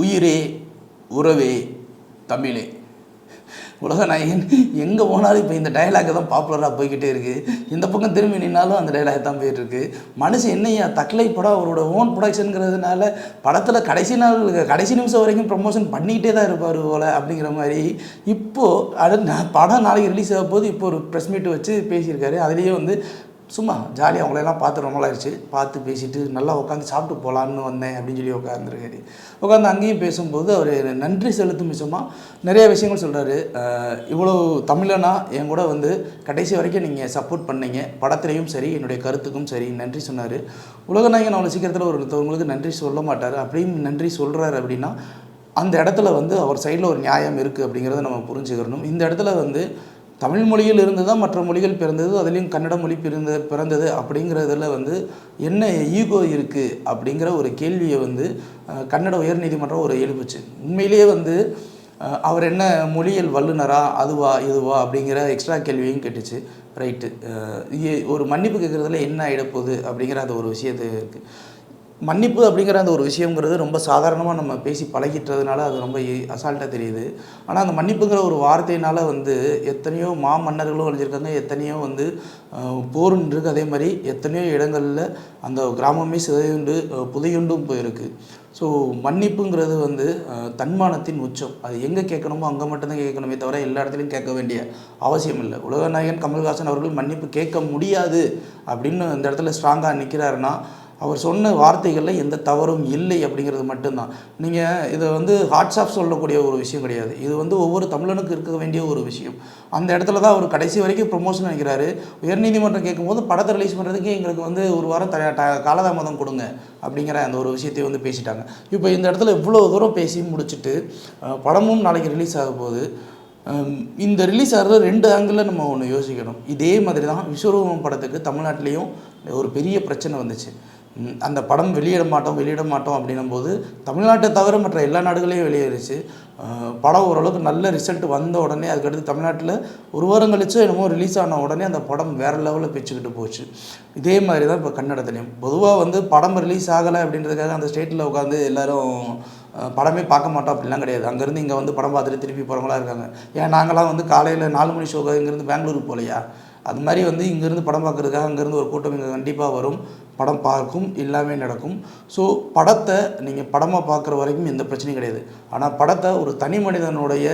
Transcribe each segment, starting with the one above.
உயிரே உறவே தமிழே. உலக நாயகன் எங்கே போனாலும் இப்போ இந்த டயலாக் தான் பாப்புலராக போய்கிட்டே இருக்குது இந்த பக்கம் திரும்பி நின்னாலும் அந்த டயலாக் தான் போயிட்டுருக்கு மனுஷன் என்னையா தக்லை படம் அவரோட ஓன் ப்ரொடக்ஷனுங்கிறதுனால படத்தில் கடைசி நாள் கடைசி நிமிஷம் வரைக்கும் ப்ரொமோஷன் பண்ணிக்கிட்டே தான் இருப்பார் போல் அப்படிங்கிற மாதிரி. இப்போது அது படம் நாளைக்கு ரிலீஸ் ஆக போது இப்போ ஒரு ப்ரெஸ் மீட் வச்சு பேசியிருக்காரு. அதுலேயே வந்து சும்மா ஜாலியாக அவங்களெல்லாம் பார்த்து ரொம்ப ஆயிடுச்சு பார்த்து பேசிட்டு நல்லா உட்காந்து சாப்பிட்டு போகலான்னு வந்தேன் அப்படின்னு சொல்லி உட்காந்துருக்காரு உட்காந்து அங்கேயும் பேசும்போது அவர் நன்றி செலுத்தும் விஷயமாக நிறைய விஷயங்கள் சொல்கிறாரு இவ்வளோ தமிழனா என் கூட வந்து கடைசி வரைக்கும் நீங்கள் சப்போர்ட் பண்ணீங்க. படத்துலேயும் சரி என்னுடைய கருத்துக்கும் சரி நன்றி சொன்னார். உலகநாயகன் அவ்வளோ சீக்கிரத்தில் ஒருத்தவங்களுக்கு நன்றி சொல்ல மாட்டார். அப்படியும் நன்றி சொல்கிறாரு அப்படின்னா அந்த இடத்துல வந்து அவர் சைடில் ஒரு நியாயம் இருக்குது அப்படிங்கிறத நம்ம புரிஞ்சுக்கிறணும் இந்த இடத்துல வந்து தமிழ் மொழியில் இருந்து தான் மற்ற மொழிகள் பிறந்தது அதுலேயும் கன்னட மொழி பிறந்த பிறந்தது அப்படிங்கிறதுல வந்து என்ன ஈகோ இருக்குது அப்படிங்கிற ஒரு கேள்வியை வந்து கன்னட உயர்நீதிமன்றம் ஒரு எழுப்புச்சு. உண்மையிலேயே வந்து அவர் என்ன மொழியியல் வல்லுனரா அதுவா இதுவா அப்படிங்கிற எக்ஸ்ட்ரா கேள்வியும் கேட்டுச்சு. ரைட்டு ஒரு மன்னிப்பு கேட்குறதுல என்ன ஆகிடப்போகுது அப்படிங்கிற அந்த ஒரு விஷயத்து இருக்குது மன்னிப்பு அப்படிங்கிற அந்த ஒரு விஷயங்கிறது ரொம்ப சாதாரணமாக நம்ம பேசி பழகிட்டதுனால அது ரொம்ப அசால்ட்டாக தெரியுது. ஆனால் அந்த மன்னிப்புங்கிற ஒரு வார்த்தையினால் வந்து எத்தனையோ மா மன்னர்களும் அழிஞ்சிருக்காங்க எத்தனையோ வந்து அஹ், இருக்கு அதே மாதிரி எத்தனையோ இடங்களில் அந்த கிராமமே சிதையுண்டு புதையுண்டும் போயிருக்கு. ஸோ மன்னிப்புங்கிறது வந்து தன்மானத்தின் உச்சம். அது எங்கே கேட்கணுமோ அங்கே மட்டும்தான் கேட்கணுமே தவிர எல்லா இடத்துலையும் கேட்க வேண்டிய அவசியம் இல்லை. உலகநாயகன் கமல்ஹாசன் அவர்கள் மன்னிப்பு கேட்க முடியாது அப்படின்னு அந்த இடத்துல ஸ்ட்ராங்காக நிற்கிறாருன்னா அவர் சொன்ன வார்த்தைகளில் எந்த தவறும் இல்லை அப்படிங்கிறது மட்டும்தான். நீங்கள் இதை வந்து ஹாட்ஸ்ஆப் சொல்லக்கூடிய ஒரு விஷயம் கிடையாது. இது வந்து ஒவ்வொரு தமிழனுக்கு இருக்க வேண்டிய ஒரு விஷயம். அந்த இடத்துல தான் அவர் கடைசி வரைக்கும் ப்ரொமோஷன் நினைக்கிறாரு உயர்நீதிமன்றம் கேட்கும்போது படத்தை ரிலீஸ் பண்ணுறதுக்கு எங்களுக்கு வந்து ஒரு வாரம் த ட- காலதாமதம் கொடுங்க அப்படிங்கிற அந்த ஒரு விஷயத்தை வந்து பேசிட்டாங்க. இப்போ இந்த இடத்துல இவ்வளோ தூரம் பேசி முடிச்சுட்டு படமும் நாளைக்கு ரிலீஸ் ஆக போகுது. இந்த ரிலீஸ் ஆகிறது ரெண்டு ஆங்கிளில் நம்ம ஒன்று யோசிக்கணும். இதே மாதிரி தான் விஸ்வரூபம் படத்துக்கு தமிழ்நாட்டிலையும் ஒரு பெரிய பிரச்சனை வந்துச்சு. அந்த படம் வெளியிட மாட்டோம் வெளியிட மாட்டோம் அப்படின்னும் போது தமிழ்நாட்டை தவிர மற்ற எல்லா நாடுகளையும் வெளியேறிச்சு. படம் ஓரளவுக்கு நல்ல ரிசல்ட் வந்த உடனே அதுக்கடுத்து தமிழ்நாட்டில் ஒரு வாரம் கழிச்சு என்னமோ ரிலீஸ் ஆன உடனே அந்த படம் வேறு லெவலில் பிச்சுக்கிட்டு போச்சு. இதே மாதிரி தான் இப்போ கன்னடத்துலேயும். பொதுவாக வந்து படம் ரிலீஸ் ஆகலை அப்படின்றதுக்காக அந்த ஸ்டேட்டில் உட்காந்து எல்லோரும் படமே பார்க்க மாட்டோம் அப்படிலாம் கிடையாது. அங்கேருந்து இங்கே வந்து படம் பார்த்துட்டு திருப்பி போகிறவங்களா இருக்காங்க. ஏன் நாங்களாம் வந்து காலையில் நாலு மணி ஷோக்கு இங்கேருந்து பெங்களூருக்கு போகலையா அது மாதிரி வந்து இங்கேருந்து படம் பார்க்குறதுக்காக அங்கேருந்து ஒரு கூட்டம் இங்கே கண்டிப்பாக வரும். படம் பார்க்கும் எல்லாமே நடக்கும். ஸோ படத்தை நீங்கள் படமாக பார்க்குற வரைக்கும் எந்த பிரச்சனையும் கிடையாது. ஆனால் படத்தை ஒரு தனி மனிதனுடைய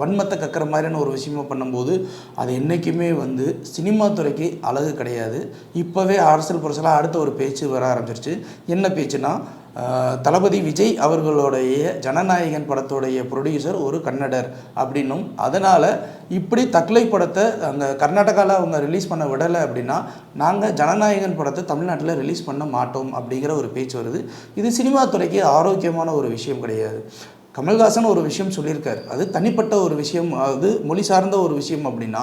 வன்மத்தை கக்கிற மாதிரியான ஒரு விஷயமா பண்ணும்போது அது என்றைக்குமே வந்து சினிமா துறைக்கு அழகு கிடையாது. இப்போவே அரசியல் புரசலாக அடுத்த ஒரு பேச்சு வர ஆரம்பிச்சிருச்சு. என்ன பேச்சுன்னா தளபதி விஜய் அவர்களுடைய ஜனநாயகன் படத்துடைய ப்ரொடியூசர் ஒரு கன்னடர் அப்படின்னும் அதனால் இப்படி தக்லை படத்தை அந்த கர்நாடகாவில் அவங்க ரிலீஸ் பண்ண விடலை அப்படின்னா நாங்கள் ஜனநாயகன் படத்தை தமிழ்நாட்டில் ரிலீஸ் பண்ண மாட்டோம் அப்படிங்கிற ஒரு பேச்சு வருது. இது சினிமா துறைக்கு ஆரோக்கியமான ஒரு விஷயம் கிடையாது. கமல்ஹாசன் ஒரு விஷயம் சொல்லியிருக்காரு. அது தனிப்பட்ட ஒரு விஷயம் அது மொழி சார்ந்த ஒரு விஷயம் அப்படின்னா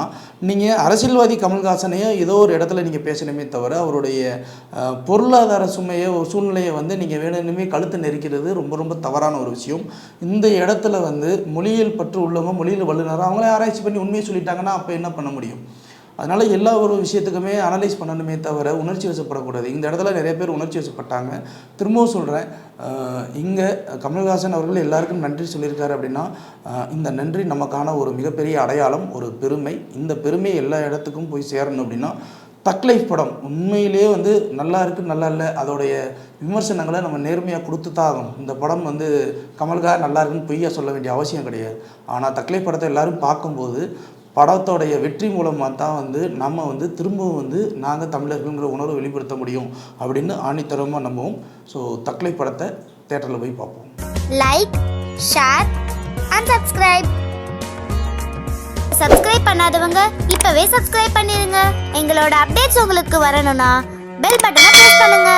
நீங்கள் அரசியல்வாதி கமல்ஹாசனையோ ஏதோ ஒரு இடத்துல நீங்கள் பேசணுமே தவிர அவருடைய பொருளாதார சுமையை ஒரு சூழ்நிலையை வந்து நீங்கள் வேணுமே கழுத்து நெரிக்கிறது ரொம்ப ரொம்ப தவறான ஒரு விஷயம். இந்த இடத்துல வந்து மொழியியல் பற்று உள்ளவங்க மொழியில் வல்லுநர் அவங்களே ஆராய்ச்சி பண்ணி உண்மையை சொல்லிட்டாங்கன்னா அப்போ என்ன பண்ண முடியும்? அதனால் எல்லா ஒரு விஷயத்துக்குமே அனலைஸ் பண்ணணுமே தவிர உணர்ச்சி வசப்படக்கூடாது. இந்த இடத்துல நிறைய பேர் உணர்ச்சி வசப்பட்டாங்க. திரும்பவும் சொல்கிறேன் இங்கே கமல்ஹாசன் அவர்கள் எல்லாருக்கும் நன்றி சொல்லியிருக்காரு அப்படின்னா இந்த நன்றி நமக்கான ஒரு மிகப்பெரிய அடையாளம் ஒரு பெருமை. இந்த பெருமை எல்லா இடத்துக்கும் போய் சேரணும் அப்படின்னா தக் லைஃப் படம் உண்மையிலேயே வந்து நல்லா இருக்குது நல்லா இல்லை அதோடைய விமர்சனங்களை நம்ம நேர்மையாக கொடுத்து தான் ஆகும் இந்த படம் வந்து கமல்கா நல்லா இருக்குன்னு பொய்யா சொல்ல வேண்டிய அவசியம் கிடையாது. ஆனால் தக்லைஃப் படத்தை எல்லாரும் பார்க்கும்போது படத்தோடைய வெற்றி மூலமாக தான் வந்து நம்ம வந்து திரும்பவும் வந்து நாங்கள் தமிழர்கள்ங்கிற உணர்வை வெளிப்படுத்த முடியும் அப்படின்னு ஆணித்தரமாக நம்புவோம். ஸோ தக்லை படத்தை தேட்டரில் போய் பார்ப்போம். Like share and subscribe subscribe பண்ணாதவங்க இப்பவே சப்ஸ்கிரைப் பண்ணிருங்க. எங்களோட அப்டேட்ஸ் உங்களுக்கு வரணும்னா பெல் பட்டனை ப்ரெஸ் பண்ணுங்க.